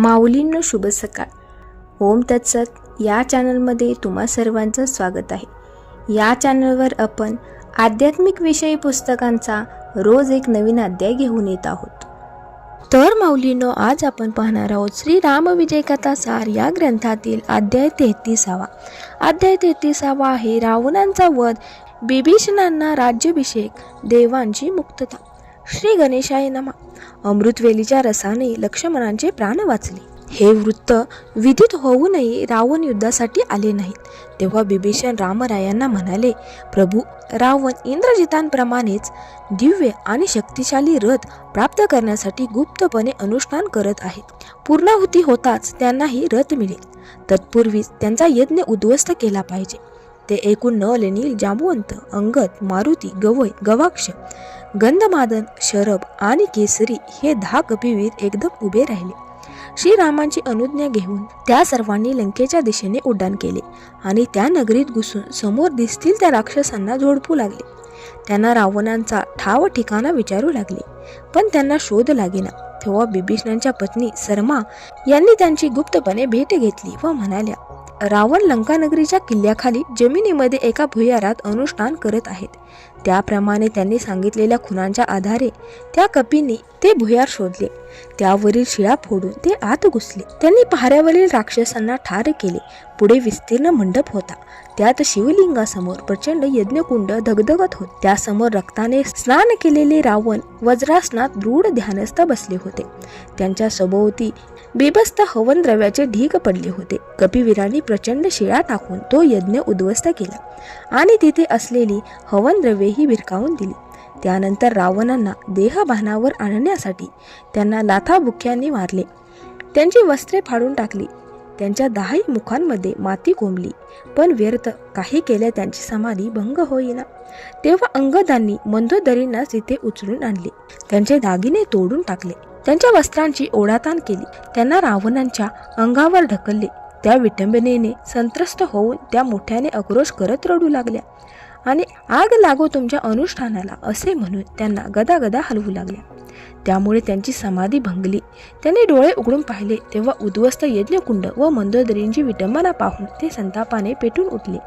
माऊलींनो शुभ सकाळ. ओम तत्सत. या चॅनलमध्ये तुम्हा सर्वांचं स्वागत आहे. या चॅनलवर आपण आध्यात्मिक विषयी पुस्तकांचा रोज एक नवीन अध्याय घेऊन येत आहोत. तर माऊलीनो आज आपण पाहणार आहोत श्री रामविजय कथा सार या ग्रंथातील अध्याय तेहतीसावा. अध्याय तेहतीसावा आहे रावणांचा वध बिभीषणांना राज्याभिषेक देवांची मुक्तता. श्री गणेशाय नमा. अमृतवेलीच्या रसाने लक्ष्मणांचे प्राण वाचले. हे वृत्त विदित होऊनही रावण युद्धासाठी आले नाहीत. तेव्हा बिभीषण रामरायांना म्हणाले प्रभू रावण इंद्रजितांप्रमाणेच दिव्य आणि शक्तिशाली रथ प्राप्त करण्यासाठी गुप्तपणे अनुष्ठान करत आहेत. पूर्णाहुती होताच त्यांनाही रथ मिळेल. तत्पूर्वीच त्यांचा यज्ञ उद्ध्वस्त केला पाहिजे. ते एकूण नल नील जांबुवंत अंगद मारुती गवय गवाक्ष गंधमादन शरभ आणि केसरी हे दहा कपिवीर एकदम उभे राहिले. श्रीरामांची अनुज्ञा घेऊन त्या सर्वांनी लंकेच्या दिशेने उड्डाण केले आणि त्या नगरीत घुसून समोर दिसतील त्या राक्षसांना झोडपू लागले. त्यांना रावणांचा ठाव ठिकाणा विचारू लागले पण त्यांना शोध लागेना. तेव्हा बिभीषणांच्या पत्नी सरमा यांनी त्यांची गुप्तपणे भेट घेतली व म्हणाल्या रावण लंकानगरीच्या किल्ल्याखाली जमिनीमध्ये एका भुयारात अनुष्ठान करत आहेत. त्याप्रमाणे त्यांनी सांगितलेल्या खुनांच्या आधारे त्या कपीने ते भुयार शोधले. त्यावरील शिळा फोडून ते आत घुसले. त्यांनी पहाऱ्यावरील राक्षसांना ठार केले. पुढे विस्तीर्ण मंडप होता. त्यात शिवलिंगासमोर प्रचंड यज्ञकुंड धगधगत होत. त्यासमोर रक्ताने स्नान केलेले रावण वज्रासनात दृढ ध्यानस्थ बसले होते. त्यांच्या सभोवती बेबस्त हवन द्रव्याचे ढीग पडले होते. कपिवीरांनी प्रचंड शिळा टाकून तो यज्ञ उद्ध्वस्त केला. आणि तिथे असलेली हवन द्रव्येही भिरकावून दिली. त्यानंतर रावणांना देहभानावर आणण्यासाठी त्यांना लाथाबुक्यांनी मारले. त्यांची वस्त्रे फाडून टाकली. त्यांच्या दहाही मुखांमध्ये माती कोंबली. पण व्यर्थ काही केल्या त्यांची समाधी भंग होईना. तेव्हा अंगदांनी मंदोदरींना तिथे उचलून आणले. त्यांचे दागिने तोडून टाकले. त्यांच्या वस्त्रांची ओढाताण केली. त्यांना रावणांच्या अंगावर ढकलले. त्या विटंबनेने संत्रस्त होऊन त्या मोठ्याने आक्रोश करत रडू लागल्या. आणि आग लागो तुमच्या अनुष्ठानाला असे म्हणून त्यांना गदागदा हलवू लागल्या त्यामुळे त्यांची समाधी भंगली. त्यांनी डोळे उघडून पाहिले तेव्हा उद्ध्वस्त यज्ञकुंड व मंदोदरींची विटंबना पाहून ते संतापाने पेटून उठले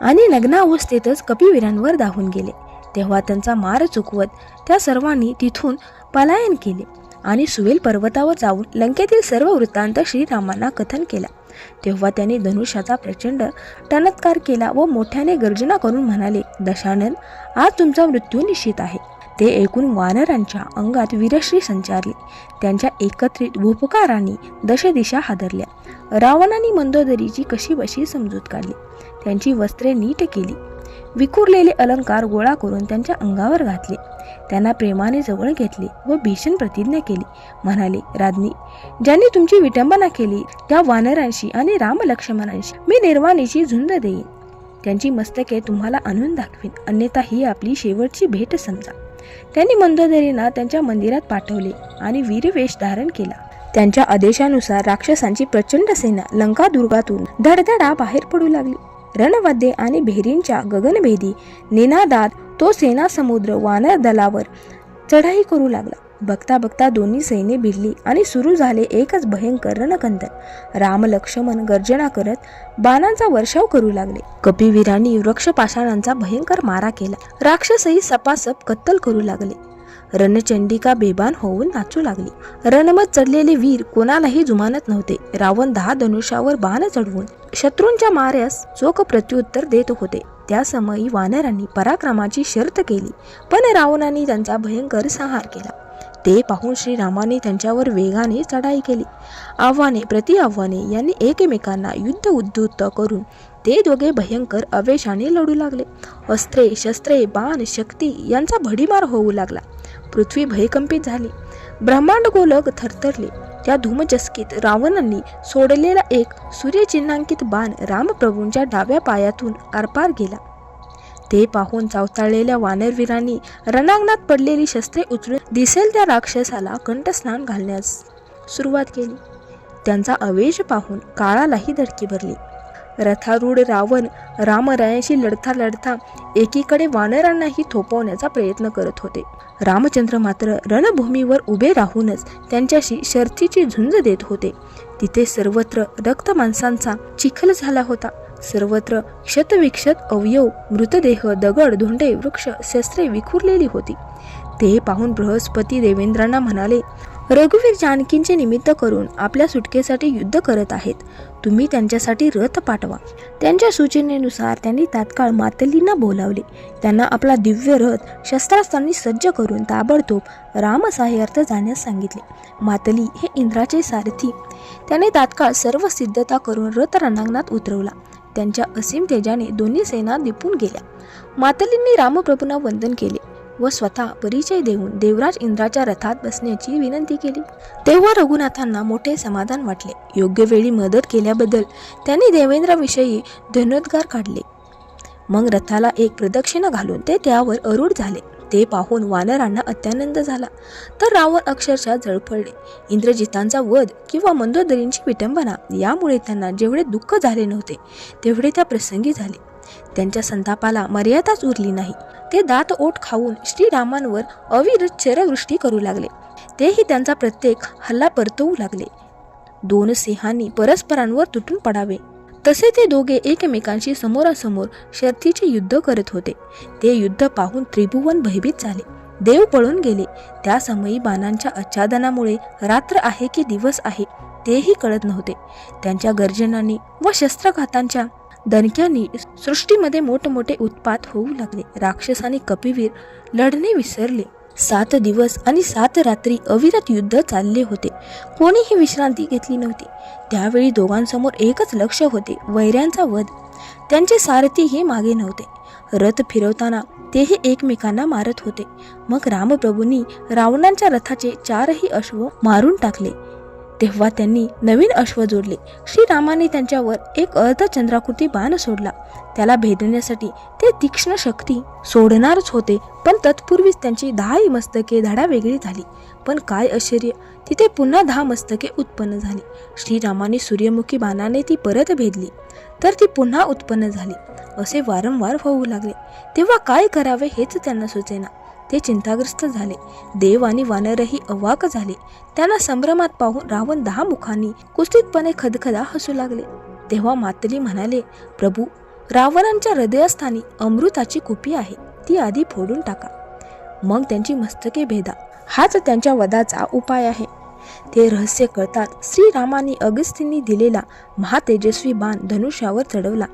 आणि लग्नावस्थेतच कपिवीरांवर धावून गेले. तेव्हा त्यांचा मार चुकवत त्या सर्वांनी तिथून पलायन केले आणि सुवेल पर्वतावर जाऊन लंकेतील सर्व वृत्तांत श्रीरामांना कथन केला. तेव्हा त्यांनी धनुष्याचा प्रचंड टणत्कार केला व मोठ्याने गर्जना करून म्हणाले दशानन आज तुमचा मृत्यू निश्चित आहे. ते ऐकून वानरांच्या अंगात वीरश्री संचारली. त्यांच्या एकत्रित भूपकारांनी दशदिशा हादरल्या. रावणाने मंदोदरीची कशी बशी समजूत काढली. त्यांची वस्त्रे नीट केली. विखुरलेले अलंकार गोळा करून त्यांच्या अंगावर घातले. त्यांना प्रेमाने जवळ घेतले व भीषण प्रतिज्ञा केली. म्हणाले राज्ञी ज्यांनी तुमची विटंबना केली त्या वानरांशी आणि रामलक्ष्मणांशी मी निर्वाणीची झुंज देईन. त्यांची मस्तके तुम्हाला आणून दाखवीन. अन्यथा ही आपली शेवटची भेट समजा. त्यांनी मंदोदरींना त्यांच्या मंदिरात पाठवले आणि वीरवेश धारण केला. त्यांच्या आदेशानुसार राक्षसांची प्रचंड सेना लंका दुर्गातून धडधडा बाहेर पडू लागली. रणवदे आणि भेरींच्या गगनभेदी. निनादात तो सेना समुद्र वानर दलावर चढाई करू लागला. बघता बघता दोन्ही सैन्य भिडली आणि सुरू झाले एकच भयंकर रणकंदन. राम लक्ष्मण गर्जना करत बाणांचा वर्षाव करू लागले. कपिवीरांनी वृक्ष पाषाणांचा भयंकर मारा केला. राक्षसही सपासप कत्तल करू लागले. रणचंडिका बेबान होऊन नाचू लागली. रणमत चढलेले वीर कोणालाही जुमानत नव्हते. रावण दहा धनुष्यावर बाण चढवून शत्रूंच्या माऱ्यास चोख प्रत्युत्तर देत होते. त्या समयी वानरांनी पराक्रमाची शर्त केली पण रावणाने त्यांचा भयंकर संहार केला. ते पाहून श्रीरामाने त्यांच्यावर वेगाने चढाई केली. आव्हाने प्रति आव्हाने यांनी एकमेकांना युद्ध उद्धृत करून ते दोघे भयंकर अवेशाने लढू लागले. अस्त्रे शस्त्रे बाण शक्ती यांचा भडीमार होऊ लागला. पृथ्वी भयकंपित झाली. ब्रह्मांड गोलक थरथरले. त्या धूमचस्कीत रावणांनी सोडलेला एक सूर्यचिन्हांकित बाण रामप्रभूंच्या डाव्या पायातून आरपार गेला. ते पाहून चावताळलेल्या वानरवीरांनी रणांगणात पडलेली शस्त्रे उचलून दिसेल त्या राक्षसाला कंठस्नान घालण्यास सुरुवात केली. त्यांचा अवेश पाहून काळालाही धडकी भरली. रथारूढ रावण रामरायांशी लढता लढता एकीकडे वानरांनाही थोपवण्याचा प्रयत्न करत होते. रामचंद्र मात्र रणभूमीवर उभे राहूनच त्यांच्याशी शर्थीची झुंज देत होते. तिथे सर्वत्र रक्त माणसांचा चिखल झाला होता. सर्वत्र क्षतविक्षत अवयव मृतदेह दगड धोंडे वृक्ष शस्त्रे विखुरलेली होती. ते पाहून बृहस्पती देवेंद्रांना म्हणाले रघुवीर जानकींचे निमित्त करून आपल्या सुटकेसाठी युद्ध करत आहेत. तुम्ही त्यांच्यासाठी रथ पाठवा. त्यांच्या सूचनेनुसार त्यांनी तात्काळ मातलींना बोलावले. त्यांना आपला दिव्य रथ शस्त्रास्त्रांनी सज्ज करून ताबडतोब रामसाह्यार्थ जाण्यास सांगितले. मातली हे इंद्राचे सारथी. त्याने तात्काळ सर्व सिद्धता करून रथ रणांगणात उतरवला. त्यांच्या असीम तेजाने दोन्ही सेना निपून गेल्या. मातलींनी रामप्रभूंना वंदन केले. व स्वतः परिचय देऊन देवराज इंद्राच्या रथात बसण्याची विनंती केली. तेव्हा रघुनाथांना मोठे समाधान वाटले. योग्य वेळी मदत केल्याबद्दल त्यांनी देवेंद्राविषयी धनोद्गार काढले. मग रथाला एक प्रदक्षिणा घालून ते त्यावर अरूढ झाले. ते पाहून वानरांना अत्यानंद झाला. तर रावण अक्षरशः झळफळले. इंद्रजितांचा वध किंवा मंदोदरींची विटंबना यामुळे त्यांना जेवढे दुःख झाले नव्हते तेवढे त्या प्रसंगी झाले. त्यांच्या संतापाला मर्यादाच उरली नाही. ते दात ओठ खाऊन श्रीरामांवर अविरत चरवृष्टी करू लागले. तेही त्यांचा प्रत्येक हल्ला परतवू लागले. दोन सिंहांनी परस्परांवर तुटून पडावे. तसे ते दोघे एकमेकांशी समोरासमोर शर्थीचे युद्ध करत होते. ते युद्ध पाहून त्रिभुवन भयभीत झाले. देव पळून गेले. त्या समयी बाणांच्या आच्छादनामुळे रात्र आहे की दिवस आहे तेही कळत नव्हते. त्यांच्या गर्जनांनी व शस्त्रघातांच्या दणक्यांनी सृष्टीमध्ये मोठमोठे उत्पात होऊ लागले. राक्षस आणि कपिवीर लढणे विसरले. सात दिवस आणि सात रात्री अविरत युद्ध चालले होते. कोणीही विश्रांती घेतली नव्हती. त्यावेळी दोघांसमोर एकच लक्ष होते वैऱ्यांचा वध. त्यांचे सारथीही मागे नव्हते. रथ फिरवताना तेही एकमेकांना मारत होते. मग रामप्रभूंनी रावणांच्या रथाचे चारही अश्व मारून टाकले. तेव्हा त्यांनी नवीन अश्व जोडले. श्रीरामाने त्यांच्यावर एक अर्धचंद्राकृती बाण सोडला. त्याला भेदण्यासाठी ते तीक्ष्ण शक्ती सोडणारच होते पण तत्पूर्वीच त्यांची दहाही मस्तके धडा वेगळी झाली. पण काय आश्चर्य तिथे पुन्हा दहा मस्तके उत्पन्न झाली. श्रीरामाने सूर्यमुखी बाणाने ती परत भेदली तर ती पुन्हा उत्पन्न झाली. असे वारंवार होऊ लागले. तेव्हा काय करावे हेच त्यांना सुचेना. ते चिंताग्रस्त झाले. देव आणि वानरही अवाक झाले. त्यांना संभ्रमात पाहून रावण दहा मुखांनी कुस्तीतपणे खदखदा हसू लागले. तेव्हा मातली म्हणाले प्रभू रावणांच्या हृदयस्थानी अमृताची कुपी आहे. ती आधी फोडून टाका. मग त्यांची मस्तके भेदा. हाच त्यांच्या वधाचा उपाय आहे. ते रहस्य कळतात. श्रीरामाने अगस्तींनी दिलेला महातेजस्वी बाण धनुष्यावर चढवला.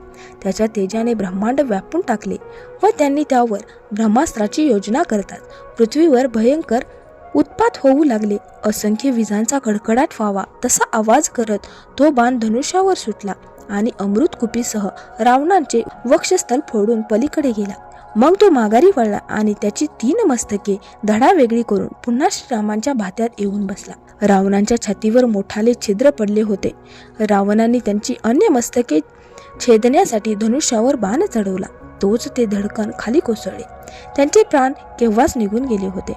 त्याच्या तेजाने ब्रह्मांड व्यापून टाकले व त्यांनी त्यावर ब्रह्मास्त्राची योजना करतात. पृथ्वीवर भयंकर उत्पात होऊ लागले. असंख्य विजांचा कडकडाट व्हावा तसा आवाज करत तो बाण धनुष्यावर सुटला आणि अमृत कुपीसह रावणांचे वक्षस्थल फोडून पलीकडे गेला. मग तो माघारी वळला आणि त्याची तीन मस्तके धडा वेगळी करून पुन्हा श्रीरामांच्या भात्यात येऊन बसला. रावणांच्या छातीवर मोठाले छिद्र पडले होते. रावणाने त्यांची अन्य मस्तके छेदण्यासाठी धनुष्यावर बाण चढवला. तोच ते धडकन खाली कोसळले. त्यांचे प्राण केव्हाच निघून गेले होते.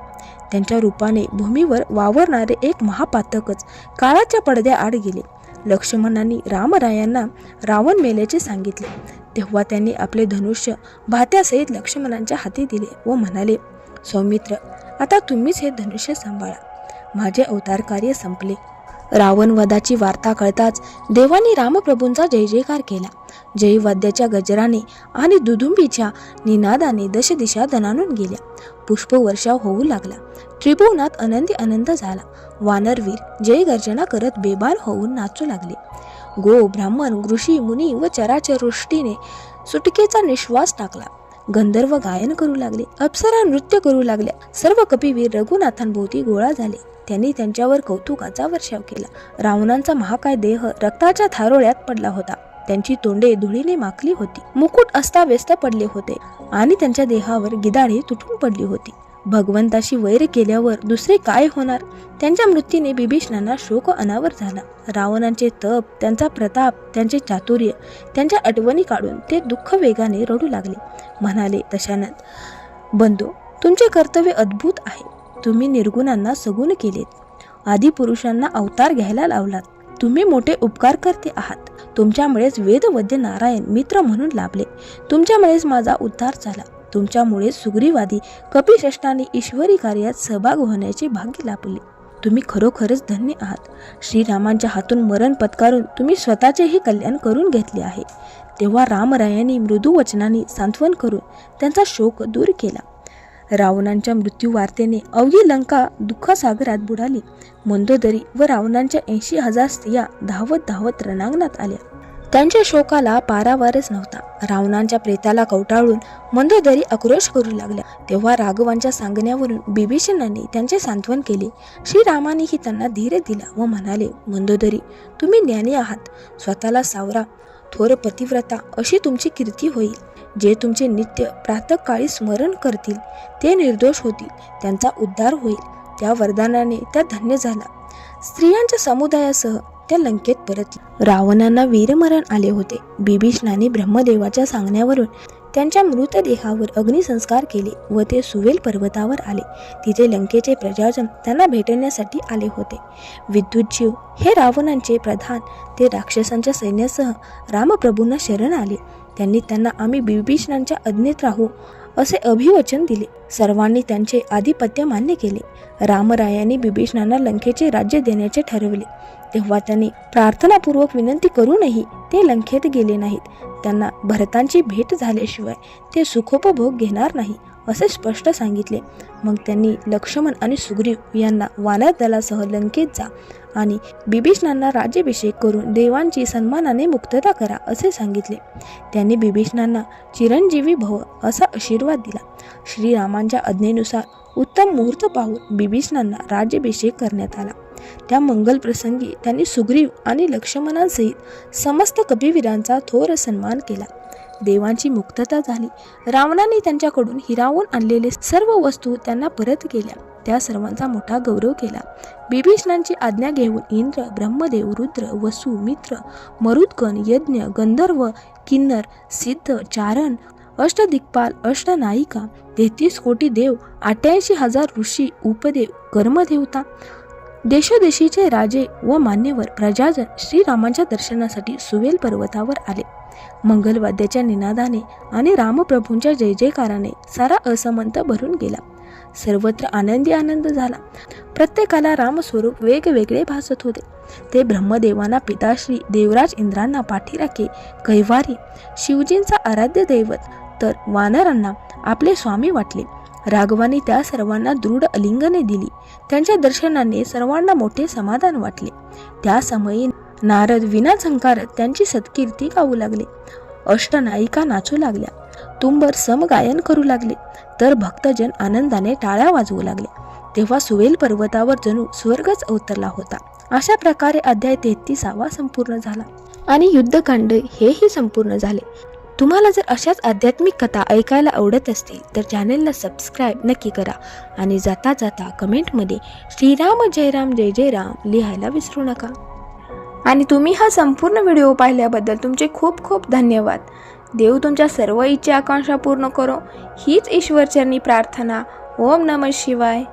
त्यांच्या रूपाने भूमीवर वावरणारे एक महापातकच काळाच्या पडद्याआड गेले. लक्ष्मणांनी रामरायांना रावण मेल्याचे सांगितले. तेव्हा त्यांनी आपले धनुष्य भात्यासहित लक्ष्मणांच्या हाती दिले व म्हणाले सौमित्र आता तुम्हीच हे धनुष्य सांभाळा. माझे अवतार कार्य संपले. रावण वधाची वार्ता कळताच देवानी रामप्रभूंचा जय जयकार केला. जयवाद्याच्या गजराने आणि दुदुंबीच्या निनादाने दशदिशा दणानून गेल्या. पुष्पवर्षाव होऊ लागला. त्रिभुवनात आनंदी आनंद झाला. वानरवीर जय गर्जना करत बेबान होऊन नाचू लागले. गो ब्राह्मण ऋषी मुनी व चराचर वृष्टीने सुटकेचा निश्वास टाकला. गंधर्व गायन करू लागले अप्सरा नृत्य करू लागल्या. सर्व कपिवीर रघुनाथांभोवती गोळा झाले. त्यांनी त्यांच्यावर कौतुकाचा वर्षाव केला. रावणांचा महाकाय देह रक्ताच्या थारोळ्यात पडला होता. त्यांची तोंडे धुळीने माखली होती. मुकुट अस्ताव्यस्त पडले होते आणि त्यांच्या देहावर गिदाळे तुटून पडली होती. भगवंताशी वैर केल्यावर दुसरे काय होणार? त्यांच्या मृत्यूने बिभीषणांना शोक अनावर झाला. रावणांचे तप त्यांचा प्रताप त्यांचे चातुर्य त्यांच्या आठवणी काढून ते दुःख वेगाने रडू लागले. म्हणाले दशानंद बंधू तुमचे कर्तव्य अद्भुत आहे. तुम्ही निर्गुणांना सगुण केलेत. आदिपुरुषांना अवतार घ्यायला लावलात. तुम्ही मोठे उपकार करते आहात. तुमच्यामुळेच वेदवद्य नारायण मित्र म्हणून लाभले. तुमच्यामुळेच माझा उद्धार झाला. तुमच्यामुळे सुग्रीवादी कपिश्रेष्ठाने ईश्वरी कार्यात सहभाग होण्याचे भाग्य लाभले. तुम्ही खरोखरच धन्य आहात. श्रीरामांच्या हातून मरण पत्कारून तुम्ही स्वतःचेही कल्याण करून घेतले आहे. तेव्हा रामरायांनी मृदू वचनाने सांत्वन करून त्यांचा शोक दूर केला. रावणांच्या मृत्यूवार्तेने अवघी लंका दुःखसागरात बुडाली. मंदोदरी व रावणांच्या ऐंशी हजार स्त्रिया धावत धावत रणांगणात आल्या. त्यांच्या शोकाला पारावारच नव्हता. रावणांच्या प्रेताला कवटाळून मंदोदरी आक्रोश करू लागल्या. तेव्हा राघवांच्या सांगण्यावरून बिभीषणाने त्यांचे सांत्वन केले. श्रीरामानेही त्यांना धीर दिला व म्हणाले मंदोदरी तुम्ही ज्ञानी आहात. स्वतःला सावरा थोर पतिव्रता अशी तुमची कीर्ती होईल. जे तुमचे नित्य प्रातकाळी स्मरण करतील ते निर्दोष होतील त्यांचा उद्धार होईल. त्या वरदानाने त्या धन्य झाला. स्त्रियांच्या समुदायासह त्या लंकेत परत रावणांना वीरमरण आले होते. बिभीषणाने ब्रह्मदेवाच्या सांगण्यावरून त्यांच्या मृतदेहावर अग्निसंस्कार केले व ते सुवेल पर्वतावर आले. तिथे लंकेचे प्रजाजन त्यांना भेटण्यासाठी आले होते. विद्युतजीव हे रावणांचे प्रधान ते राक्षसांच्या सैन्यासह रामप्रभूंना शरण आले. त्यांनी त्यांना आम्ही बिभीषणांच्या आज्ञेत राहू असे अभिवचन दिले. सर्वांनी त्यांचे आधिपत्य मान्य केले. रामरायाने बिभीषणांना लंकेचे राज्य देण्याचे ठरवले. तेव्हा त्यांनी प्रार्थनापूर्वक विनंती करूनही ते लंकेत गेले नाहीत. त्यांना भरतांची भेट झाल्याशिवाय ते सुखोपभोग घेणार नाही असे स्पष्ट सांगितले. मग त्यांनी लक्ष्मण आणि सुग्रीव यांना वानर दलासह लंकेत जा. आणि बिभीषणांना राज्याभिषेक करून देवांची सन्मानाने मुक्तता करा असे सांगितले. त्यांनी बिभीषणांना चिरंजीवी भव असा आशीर्वाद दिला. श्रीरामांच्या आज्ञेनुसार उत्तम मुहूर्त पाहून बिभीषणांना राज्याभिषेक करण्यात आला. त्या मंगल प्रसंगी त्यांनी सुग्रीव आणि लक्ष्मणांसहित समस्त कपिवीरांचा थोर सन्मान केला. देवांची मुक्तता झाली. रावणाने त्यांच्याकडून हिरावून आणलेले सर्व वस्तू त्यांना परत केल्या. त्या सर्वांचा मोठा गौरव केला. बिभीषणांची आज्ञा घेऊन इंद्र ब्रह्मदेव रुद्र वसु मित्र मरुद्गण यज्ञ गंधर्व किन्नर सिद्ध चारण अष्टदिक्पाल अष्टनायिका तेहतीस कोटी देव अठ्ठ्याऐंशी हजार ऋषी उपदेव कर्मदेवता देशोदेशीचे राजे व मान्यवर प्रजाजन श्रीरामांच्या दर्शनासाठी सुवेल पर्वतावर आले. मंगलवाद्याच्या निनादाने आणि रामप्रभूंच्या जय जयकाराने सारा असमंत भरून गेला. सर्वत्र आनंदी आनंद झाला. प्रत्येकाला रामस्वरूप वेगवेगळे भासत होते. ते ब्रह्मदेवांना पिताश्री देवराज इंद्रांना पाठीराखे कैवारी शिवजींचा आराध्य दैवत तर वानरांना आपले स्वामी वाटले. राघवानी त्या सर्वांना दृढ अलिंगने दिली. त्यांच्या दर्शनाने सर्वांना मोठे समाधान वाटले. त्या समयी नारद विना झंकारत त्यांची सत्कीर्ती गाऊ लागले. अष्टनायिका नाचू लागल्या. तुंबर समगायन करू लागले. तर भक्तजन आनंदाने टाळ्या वाजवू लागले. तेव्हा सुवेल पर्वतावर जणू स्वर्गच अवतरला होता. अशा प्रकारे अध्याय तेहतीसावा संपूर्ण झाला. आणि युद्धकांड हेही संपूर्ण झाले. तुम्हाला जर अशाच आध्यात्मिक कथा ऐकायला आवडत असतील तर चॅनलला सबस्क्राईब नक्की करा आणि जाता जाता कमेंटमध्ये श्रीराम जय राम जय जय राम लिहायला विसरू नका. आणि तुम्ही हा संपूर्ण व्हिडिओ पाहिल्याबद्दल तुमचे खूप खूप धन्यवाद. देव तुमच्या सर्व इच्छा आकांक्षा पूर्ण करो. हीच ईश्वरचरणी प्रार्थना. ओम नम शिवाय.